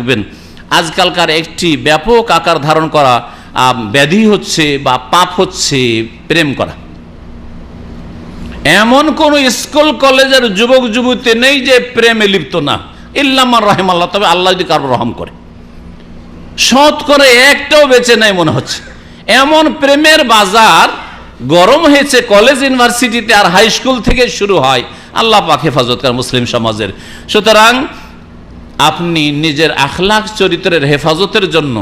রাখবেন আজকালকার একটি ব্যাপক আকার ধারণ করা ব্যাধি হচ্ছে বা পাপ হচ্ছে প্রেম করা। এমন কোন স্কুল, কলেজের যুবক, যুবতী নেই যে প্রেমে লিপ্ত না। ইল্লামার রহেম আল্লাহ তবে আল্লাহ যদি কারও রহম করে। সৎ করে একটাও বেঁচে নেই মনে হচ্ছে। এমন প্রেমের বাজার গরম হয়েছে, কলেজ, ইউনিভার্সিটিতে আর হাই স্কুল থেকে শুরু হয়। আল্লাহ পাক হেফাজত করে মুসলিম সমাজের। সুতরাং আপনি নিজের আখলাখ চরিত্রের হেফাজতের জন্য,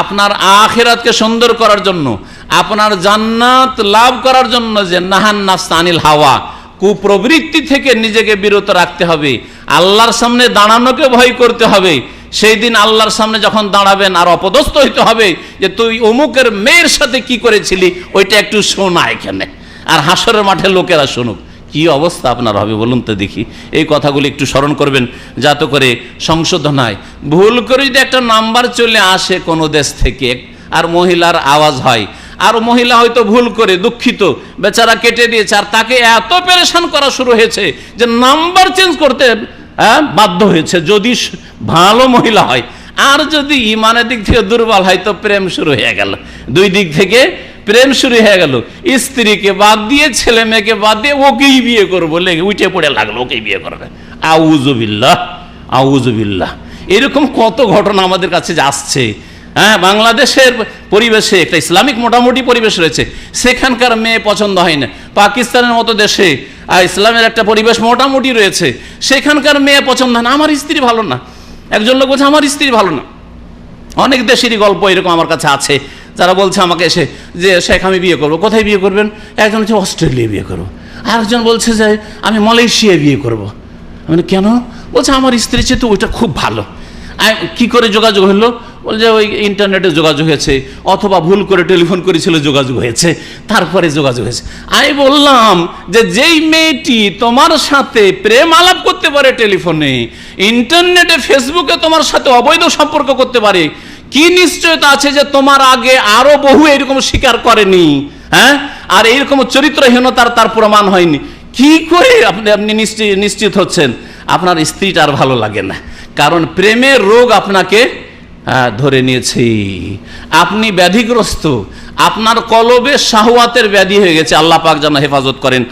আপনার আখেরাতকে সুন্দর করার জন্য, আপনার জান্নাত লাভ করার জন্য যে নাহান নাফসানিল হাওয়া, কুপ্রবৃত্তি থেকে নিজেকে বিরত রাখতে হবে, আল্লাহর সামনে দাঁড়ানোকে ভয় করতে হবে, সেই দিন আল্লাহর সামনে যখন দাঁড়াবেন আর অপদস্থ হইতে হবে যে তুই অমুকের মেয়ের সাথে কি করেছিলি, ওইটা একটু শোনা এখানে, আর হাসরের মাঠে লোকেরা শুনুক। কি অবস্থা আপনার হবে বলুন তো দেখি। এই কথাগুলি একটু স্মরণ করবেন যাতে করে সংশোধন হয় ভুল করে যদি একটা নাম্বার চলে আসে কোনো দেশ থেকে আর মহিলার আওয়াজ হয় আর মহিলা হয়তো ভুল করে দুঃখিত বেচারা কেটে দিয়েছে আর তাকে এত পেরেশান করা শুরু হয়েছে যে নাম্বার চেঞ্জ করতে হ্যাঁ, বাধ্য হয়েছে যদি ভালো মহিলা হয়। আর যদি ইমানের দিক থেকে দুর্বল হয় তো প্রেম শুরু হয়ে গেল। দুই দিক থেকে প্রেম শুরু হয়ে গেল। স্ত্রীকে বাদ দিয়ে ছেলে মেয়েকে বাদ দিয়ে ওকেই বিয়ে করব। লেগে উঠে পড়ে লাগল, ওকেই বিয়ে করবে। আউজবিল্লাহ আউজবিল্লাহ এরকম কত ঘটনা আমাদের কাছে আসছে। হ্যাঁ বাংলাদেশের পরিবেশে একটা ইসলামিক মোটামুটি পরিবেশ রয়েছে। সেখানকার মেয়ে পছন্দ হয় না। পাকিস্তানের মতো দেশে আর ইসলামের একটা পরিবেশ মোটামুটি রয়েছে। সেখানকার মেয়ে পছন্দ হয় না। আমার স্ত্রী ভালো না। একজন লোক বলছে, আমার স্ত্রী ভালো না। অনেক দেশেরই গল্প এরকম আমার কাছে আছে। যারা বলছে আমাকে এসে যে শেখ, আমি বিয়ে করব। কোথায় বিয়ে করবেন? একজন হচ্ছে অস্ট্রেলিয়া বিয়ে করব। আরেকজন বলছে যে, আমি মালয়েশিয়া বিয়ে করব। মানে কেন? বলছে, আমার স্ত্রী চেয়ে তো ওইটা খুব ভালো। কি করে যোগাযোগ হলো? বলছে ওই ইন্টারনেটে যোগাযোগ হয়েছে, অথবা ভুল করে টেলিফোন করেছিল, যোগাযোগ হয়েছে, তারপরে যোগাযোগ হয়েছে। আমি বললাম যে, যেই মেয়েটি তোমার সাথে প্রেম আলাপ করতে পারে টেলিফোনে, ইন্টারনেটে, ফেসবুকে তোমার সাথে অবৈধ সম্পর্ক করতে পারে কি নিশ্চয়তা আছে যে তোমার আগে আরও বহু এরকম স্বীকার করেনি? হ্যাঁ? আর এইরকম চরিত্রহীনতার তার প্রমাণ হয়নি। কি করে আপনি আপনি নিশ্চিত নিশ্চিত হচ্ছেন? আপনার স্ত্রীটা আর ভালো লাগে না। কারণ প্রেমের রোগ আপনাকে ধরে নিয়েছে। আপনি ব্যাধিগ্রস্ত। আপনার কলবে শাহওয়াতের ব্যাধি হয়ে গেছে। আল্লাহ পাক যেন হেফাজত করেন।